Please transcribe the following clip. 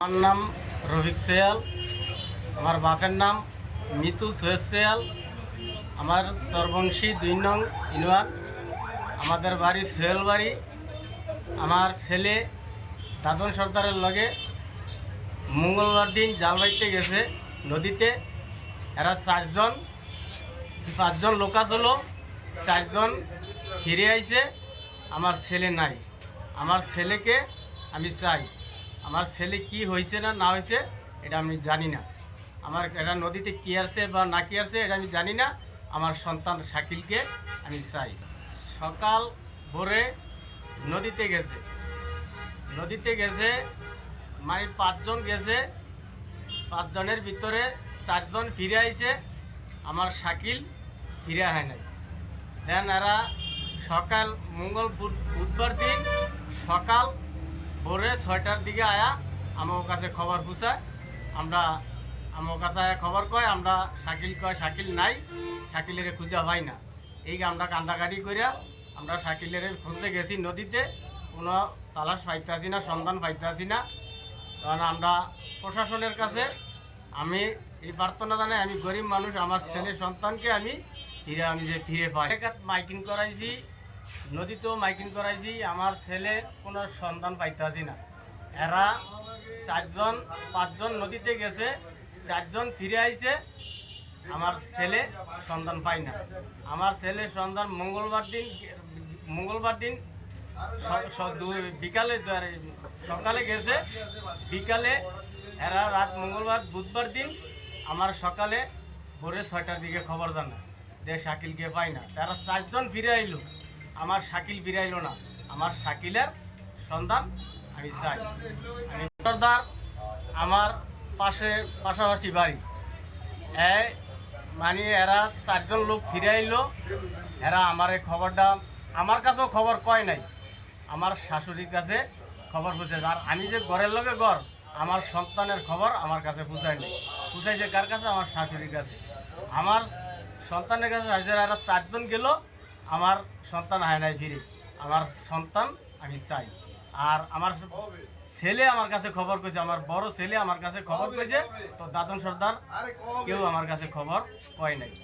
আমার নাম রফিক সেয়াল আমার বাপের নাম মিতু সৈয়দ সেয়াল আমার সর্বংশী দুই নং ইনওয়ান আমাদের বাড়ি সোহেল বাড়ি আমার ছেলে দাদন সর্দারের লগে মঙ্গলবার দিন জাল বাইতে গেছে নদীতে। এরা চারজন পাঁচজন লোক হলো চারজন ফিরে আইছে, আমার ছেলে নাই। আমার ছেলেকে আমি চাই। আমার ছেলে কি হয়েছে না না হয়েছে, এটা আমি জানি না। আমার এটা নদীতে কি আসছে বা না কি আসছে এটা আমি জানি না। আমার সন্তান শাকিলকে আমি চাই। সকাল ভোরে নদীতে গেছে। নদীতে গেছে মানে পাঁচজন গেছে। পাঁচজনের ভিতরে চারজন ফিরে আইছে। আমার শাকিল ফিরে হয় নাই। দেন এরা সকাল মঙ্গল বুধ- বুধবার দিন সকাল ভোরে ছয়টার দিকে আয়া আমার কাছে খবর পুষায় আমরা আমার কাছে আয়া খবর কয়, আমরা শাকিল কয়, শাকিল নাই, শাকিলের খুঁজা হয় না। এই আমরা কান্দাকাটি করিয়া আমরা শাকিলের খুঁজতে গেছি নদীতে, কোনো তালাশ পাইতে আছি না, সন্ধান পাইতে আছি না। কারণ আমরা প্রশাসনের কাছে, আমি এই প্রার্থনা জানাই, আমি গরিব মানুষ, আমার ছেলে সন্তানকে আমি ফিরে আমি যে ফিরে পাই। মাইকিং করাইছি নদীতেও মাইকিং করাইছি, আমার ছেলে কোনো সন্তান পাইতে আছি না। এরা চারজন, পাঁচজন নদীতে গেছে, চারজন ফিরে আইছে, আমার ছেলে সন্তান পাই না। আমার ছেলে সন্তান মঙ্গলবার দিন মঙ্গলবার দিন বিকালে সকালে গেছে, বিকালে এরা রাত মঙ্গলবার, বুধবার দিন আমার সকালে ভোরে ছয়টার দিকে খবর জানা যে শাকিলকে পাই না। তারা চারজন ফিরে আইলো। আমার শাকিল ফিরে না। আমার শাকিলের সন্ধান আমি চাই। আমি সর্দার, আমার পাশে, পাশাপাশি বাড়ি। এই মানে এরা চারজন লোক ফিরে আইলো এরা আমার এই খবরটা, আমার কাছেও খবর কয় নাই। আমার শাশুড়ির কাছে খবর পৌঁছেছে আর আমি যে ঘরের লোকে ঘর, আমার সন্তানের খবর আমার কাছে পৌঁছায় নাই। পৌঁছাইছে কার কাছে? আমার শাশুড়ির কাছে। আমার সন্তানের কাছে। এরা চারজন গেল আমার সন্তান হয় নাই ফিরে। আমার সন্তান আমি চাই। আর আমার ছেলে আমার কাছে খবর কইছে আমার বড় ছেলে আমার কাছে খবর কইছে তো দাদন সর্দার কেউ আমার কাছে খবর কয় নাই।